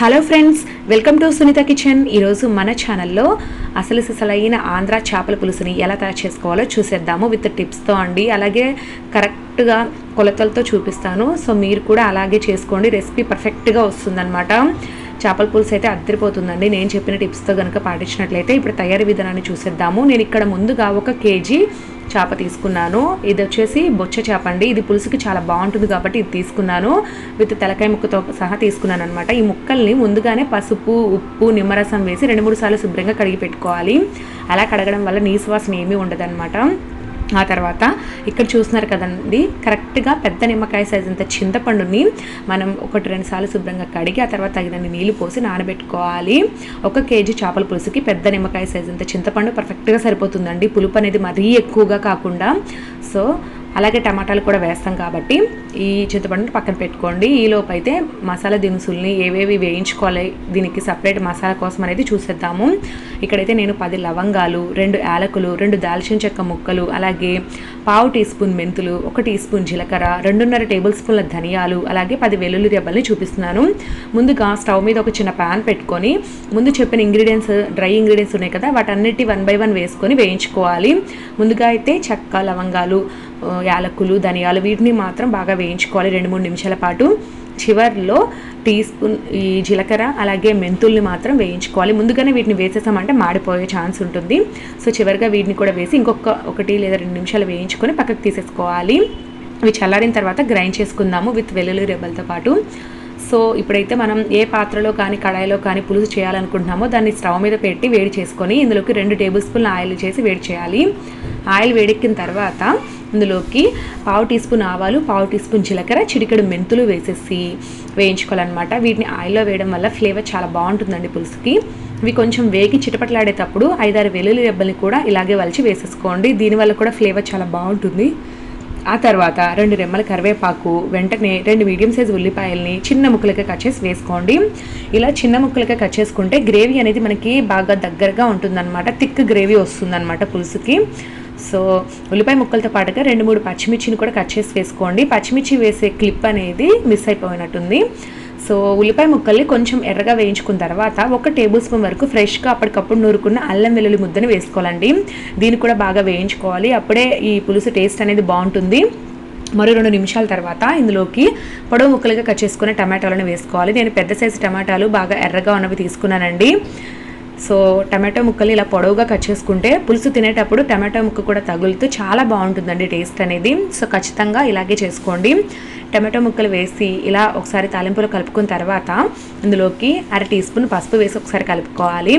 Hello friends welcome to Sunitha kitchen ఈరోజు మన ఛానల్లో అసలు సిసలైన ఆంధ్ర చేపల పులుసుని ఎలా తయారు చేసుకోవాలో చూసేద్దాము విత్ టిప్స్తో అండి. అలాగే కరెక్ట్గా కొలతలతో చూపిస్తాను. సో మీరు కూడా అలాగే చేసుకోండి. రెసిపీ పర్ఫెక్ట్గా వస్తుందన్నమాట. చేపల పులుసు అయితే అద్దరిపోతుందండి. నేను చెప్పిన టిప్స్తో కనుక పాటించినట్లయితే ఇప్పుడు తయారీ విధానాన్ని చూసేద్దాము. నేను ఇక్కడ ముందుగా ఒక కేజీ చేప తీసుకున్నాను. ఇది వచ్చేసి బొచ్చ చేప అండి. ఇది పులుసుకి చాలా బాగుంటుంది కాబట్టి ఇది తీసుకున్నాను. విత్ తెలకాయ ముక్కతో సహా తీసుకున్నాను అనమాట ఈ ముక్కల్ని ముందుగానే పసుపు ఉప్పు నిమ్మరసం వేసి రెండు మూడు సార్లు శుభ్రంగా కడిగి పెట్టుకోవాలి. అలా కడగడం వల్ల నీసు వాసన ఏమీ ఉండదన్నమాట. ఆ తర్వాత ఇక్కడ చూస్తున్నారు కదండి కరెక్ట్గా పెద్ద నిమ్మకాయ సైజ్ అంత చింతపండుని మనం ఒకటి రెండు సార్లు శుభ్రంగా కడిగి ఆ తర్వాత తగినన్ని నీళ్ళు పోసి నానబెట్టుకోవాలి. ఒక కేజీ చేపల పులుసుకి పెద్ద నిమ్మకాయ సైజ్ అంత చింతపండు పర్ఫెక్ట్గా సరిపోతుందండి. పులుపు అనేది మరీ ఎక్కువగా కాకుండా. సో అలాగే టమాటాలు కూడా వేస్తాం కాబట్టి ఈ చింతపండుని పక్కన పెట్టుకోండి. ఈలోపు అయితే మసాలా దినుసుల్ని ఏవేవి వేయించుకోవాలి దీనికి సపరేట్ మసాలా కోసం అనేది చూసేద్దాము. ఇక్కడైతే నేను పది లవంగాలు రెండు యాలకులు రెండు దాల్చిన చెక్క ముక్కలు అలాగే పావు టీ స్పూన్ మెంతులు ఒక టీ స్పూన్ జీలకర్ర రెండున్నర టేబుల్ స్పూన్ల ధనియాలు అలాగే పది వెల్లుల్లి రెబ్బల్ని చూపిస్తున్నాను. ముందుగా స్టవ్ మీద ఒక చిన్న ప్యాన్ పెట్టుకొని ముందు చెప్పిన ఇంగ్రీడియంట్స్ డ్రై ఇంగ్రీడియంట్స్ ఉన్నాయి కదా వాటన్నిటి వన్ బై వన్ వేసుకొని వేయించుకోవాలి. ముందుగా అయితే చెక్క లవంగాలు యాలకులు ధనియాలు వీటిని మాత్రం బాగా వేయించుకోవాలి రెండు మూడు నిమిషాల పాటు. చివర్లో టీ స్పూన్ ఈ జీలకర్ర అలాగే మెంతుల్ని మాత్రం వేయించుకోవాలి. ముందుగానే వీటిని వేసేసామంటే మాడిపోయే ఛాన్స్ ఉంటుంది. సో చివరిగా వీటిని కూడా వేసి ఇంకొక ఒకటి లేదా రెండు నిమిషాలు వేయించుకొని పక్కకు తీసేసుకోవాలి. ఇవి చల్లారిన తర్వాత గ్రైండ్ చేసుకుందాము విత్ వెల్లుల్లి రెబ్బలతో పాటు. సో ఇప్పుడైతే మనం ఏ పాత్రలో కానీ కడాయిలో కానీ పులుసు చేయాలనుకుంటున్నామో దాన్ని స్టవ్ మీద పెట్టి వేడి చేసుకొని ఇందులోకి రెండు టేబుల్ స్పూన్ల ఆయిల్ చేసి వేడి చేయాలి. ఆయిల్ వేడెక్కిన తర్వాత ఇందులోకి పావు టీ స్పూన్ ఆవాలు పావు టీ స్పూన్ జీలకర్ర చిటికెడు మెంతులు వేసేసి వేయించుకోవాలన్నమాట. వీటిని ఆయిల్లో వేయడం వల్ల ఫ్లేవర్ చాలా బాగుంటుందండి పులుసుకి. ఇవి కొంచెం వేగి చిటపట్లాడేటప్పుడు ఐదారు వెల్లుల్లి రెబ్బల్ని కూడా ఇలాగే వలిచి వేసేసుకోండి. దీనివల్ల కూడా ఫ్లేవర్ చాలా బాగుంటుంది. ఆ తర్వాత రెండు రెమ్మల కరివేపాకు వెంటనే రెండు మీడియం సైజ్ ఉల్లిపాయల్ని చిన్న ముక్కలుగా కట్ చేసి వేసుకోండి. ఇలా చిన్న ముక్కలుగా కట్ చేసుకుంటే గ్రేవీ అనేది మనకి బాగా దగ్గరగా ఉంటుందన్నమాట. థిక్ గ్రేవీ వస్తుందన్నమాట పులుసుకి. సో ఉల్లిపాయ ముక్కలతో పాటుగా రెండు మూడు పచ్చిమిర్చిని కూడా కట్ చేసి వేసుకోండి. పచ్చిమిర్చి వేసే క్లిప్ అనేది మిస్ అయిపోయినట్టుంది. సో ఉల్లిపాయ ముక్కల్ని కొంచెం ఎర్రగా వేయించుకున్న తర్వాత ఒక టేబుల్ స్పూన్ వరకు ఫ్రెష్గా అప్పటికప్పుడు నూరుకున్న అల్లం వెల్లుల్లి ముద్దని వేసుకోవాలండి. దీన్ని కూడా బాగా వేయించుకోవాలి. అప్పుడే ఈ పులుసు టేస్ట్ అనేది బాగుంటుంది. మరో రెండు నిమిషాల తర్వాత ఇందులోకి పొడవు ముక్కలుగా కట్ చేసుకున్న టమాటాలను వేసుకోవాలి. నేను పెద్ద సైజు టమాటాలు బాగా ఎర్రగా ఉన్నవి తీసుకున్నానండి. సో టమాటో ముక్కలు ఇలా పొడవుగా కట్ చేసుకుంటే పులుసు తినేటప్పుడు టమాటో ముక్క కూడా తగులుతూ చాలా బాగుంటుందండి టేస్ట్ అనేది. సో ఖచ్చితంగా ఇలాగే చేసుకోండి. టమాటో ముక్కలు వేసి ఇలా ఒకసారి తాలింపులో కలుపుకున్న తర్వాత ఇందులోకి అర టీ స్పూన్ పసుపు వేసి ఒకసారి కలుపుకోవాలి.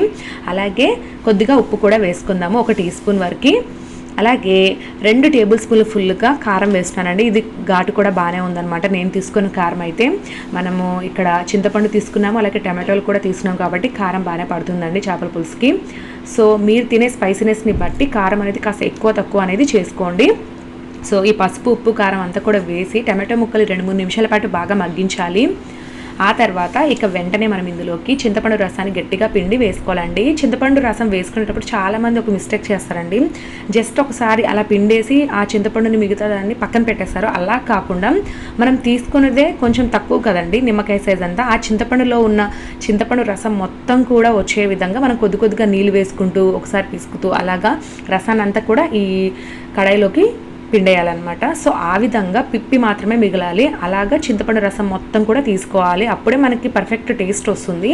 అలాగే కొద్దిగా ఉప్పు కూడా వేసుకుందాము ఒక టీ స్పూన్ వరకు. అలాగే రెండు టేబుల్ స్పూన్లు ఫుల్గా కారం వేస్తున్నానండి ఇది ఘాటు కూడా బాగానే ఉందన్నమాట. నేను తీసుకున్న కారం అయితే మనము ఇక్కడ చింతపండు తీసుకున్నాము అలాగే టమాటోలు కూడా తీసుకున్నాం కాబట్టి కారం బాగానే పడుతుందండి చేపల పులుసుకి. సో మీరు తినే స్పైసీనెస్ని బట్టి కారం అనేది కాస్త ఎక్కువ తక్కువ అనేది చేసుకోండి. సో ఈ పసుపు ఉప్పు కారం అంతా కూడా వేసి టమాటో ముక్కలు రెండు మూడు నిమిషాల పాటు బాగా మగ్గించాలి. ఆ తర్వాత ఇక వెంటనే మనం ఇందులోకి చింతపండు రసాన్ని గట్టిగా పిండి వేసుకోవాలండి. చింతపండు రసం వేసుకునేటప్పుడు చాలామంది ఒక మిస్టేక్ చేస్తారండి. జస్ట్ ఒకసారి అలా పిండేసి ఆ చింతపండుని మిగతా దాన్ని పక్కన పెట్టేస్తారు అలా కాకుండా మనం తీసుకున్నదే కొంచెం తక్కువ కదండి. నిమ్మకాయ సైజ్ అంతా. ఆ చింతపండులో ఉన్న చింతపండు రసం మొత్తం కూడా వచ్చే విధంగా మనం కొద్ది కొద్దిగా నీళ్ళు వేసుకుంటూ ఒకసారి పిసుకుతూ అలాగా రసాన్ని అంతా కూడా ఈ కడాయిలోకి పిండేయాలన్నమాట. సో ఆ విధంగా పిప్పి మాత్రమే మిగలాలి. అలాగా చింతపండు రసం మొత్తం కూడా తీసుకోవాలి. అప్పుడే మనకి పర్ఫెక్ట్ టేస్ట్ వస్తుంది.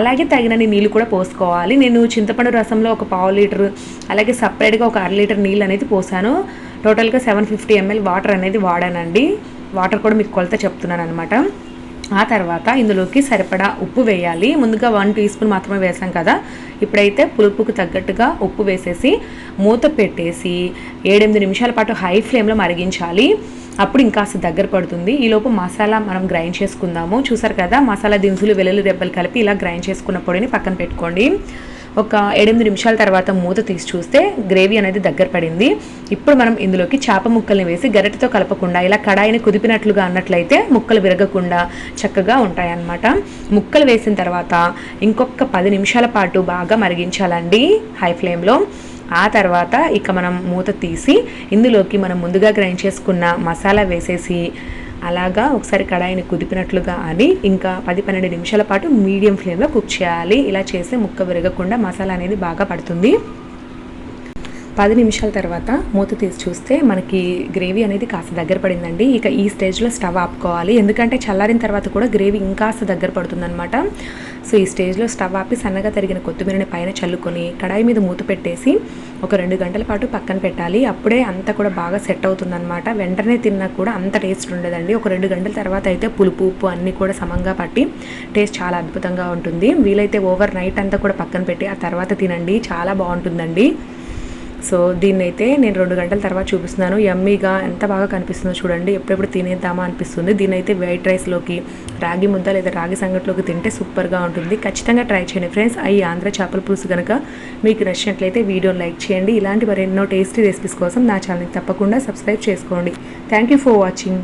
అలాగే తగినన్ని నీళ్ళు కూడా పోసుకోవాలి. నేను చింతపండు రసంలో ఒక పావు లీటర్ అలాగే సపరేట్గా ఒక అర లీటర్ నీళ్ళు అనేది పోసాను. టోటల్గా సెవెన్ ఫిఫ్టీ ఎంఎల్ వాటర్ అనేది వాడానండి. వాటర్ కూడా మీకు కొలత చెప్తున్నాను అనమాట ఆ తర్వాత ఇందులోకి సరిపడా ఉప్పు వేయాలి. ముందుగా వన్ టీ స్పూన్ మాత్రమే వేసాం కదా. ఇప్పుడైతే పులుపుకు తగ్గట్టుగా ఉప్పు వేసేసి మూత పెట్టేసి ఏడెనిమిది నిమిషాల పాటు హై ఫ్లేమ్లో మరిగించాలి. అప్పుడు ఇంకాస్త దగ్గర పడుతుంది. ఈలోపు మసాలా మనం గ్రైండ్ చేసుకుందాము. చూసారు కదా మసాలా దినుసులు వెల్లుల్లి రెబ్బలు కలిపి ఇలా గ్రైండ్ చేసుకున్న పొడిని పక్కన పెట్టుకోండి. ఒక ఎనిమిది నిమిషాల తర్వాత మూత తీసి చూస్తే గ్రేవీ అనేది దగ్గర పడింది. ఇప్పుడు మనం ఇందులోకి చేప ముక్కల్ని వేసి గరిటతో కలపకుండా ఇలా కడాయిని కుదిపినట్లుగా అన్నట్లయితే ముక్కలు విరగకుండా చక్కగా ఉంటాయన్నమాట. ముక్కలు వేసిన తర్వాత ఇంకొక పది నిమిషాల పాటు బాగా మరిగించాలండి హై ఫ్లేమ్లో. ఆ తర్వాత ఇక మనం మూత తీసి ఇందులోకి మనం ముందుగా గ్రైండ్ చేసుకున్న మసాలా వేసేసి అలాగా ఒకసారి కడాయిని కుదిపినట్లుగా అని ఇంకా పది పన్నెండు నిమిషాల పాటు మీడియం ఫ్లేమ్లో కుక్ చేయాలి. ఇలా చేస్తే ముక్క విరగకుండా మసాలా అనేది బాగా పడుతుంది. పది నిమిషాల తర్వాత మూత తీసి చూస్తే మనకి గ్రేవీ అనేది కాస్త దగ్గర పడిందండి. ఇక ఈ స్టేజ్లో స్టవ్ ఆపుకోవాలి. ఎందుకంటే చల్లారిన తర్వాత కూడా గ్రేవీ ఇంకాస్త దగ్గర పడుతుందన్నమాట. సో ఈ స్టేజ్లో స్టవ్ ఆపి సన్నగా తరిగిన కొత్తిమీరని పైన చల్లుకొని కడాయి మీద మూత పెట్టేసి ఒక రెండు గంటల పాటు పక్కన పెట్టాలి. అప్పుడే అంతా కూడా బాగా సెట్ అవుతుందన్నమాట. వెంటనే తిన్నా కూడా అంత టేస్ట్ ఉండదండి. ఒక రెండు గంటల తర్వాత అయితే పులుపు ఉప్పు అన్నీ కూడా సమంగా పట్టి టేస్ట్ చాలా అద్భుతంగా ఉంటుంది. వీలైతే ఓవర్ నైట్ అంతా కూడా పక్కన పెట్టి ఆ తర్వాత తినండి. చాలా బాగుంటుందండి. సో దీన్నైతే నేను రెండు గంటల తర్వాత చూపిస్తున్నాను. యమ్మీగా ఎంత బాగా కనిపిస్తుందో చూడండి. ఎప్పుడెప్పుడు తినేద్దామా అనిపిస్తుంది. దీన్నైతే వైట్ రైస్లోకి రాగి ముద్ద లేదా రాగి సంగట్లోకి తింటే సూపర్గా ఉంటుంది. ఖచ్చితంగా ట్రై చేయండి ఫ్రెండ్స్. ఈ ఆంధ్ర చేపల పులుసు కనుక మీకు నచ్చినట్లయితే వీడియోని లైక్ చేయండి. ఇలాంటి మరెన్నో టేస్టీ రెసిపీస్ కోసం నా ఛానల్ని తప్పకుండా సబ్స్క్రైబ్ చేసుకోండి. Thank you for watching.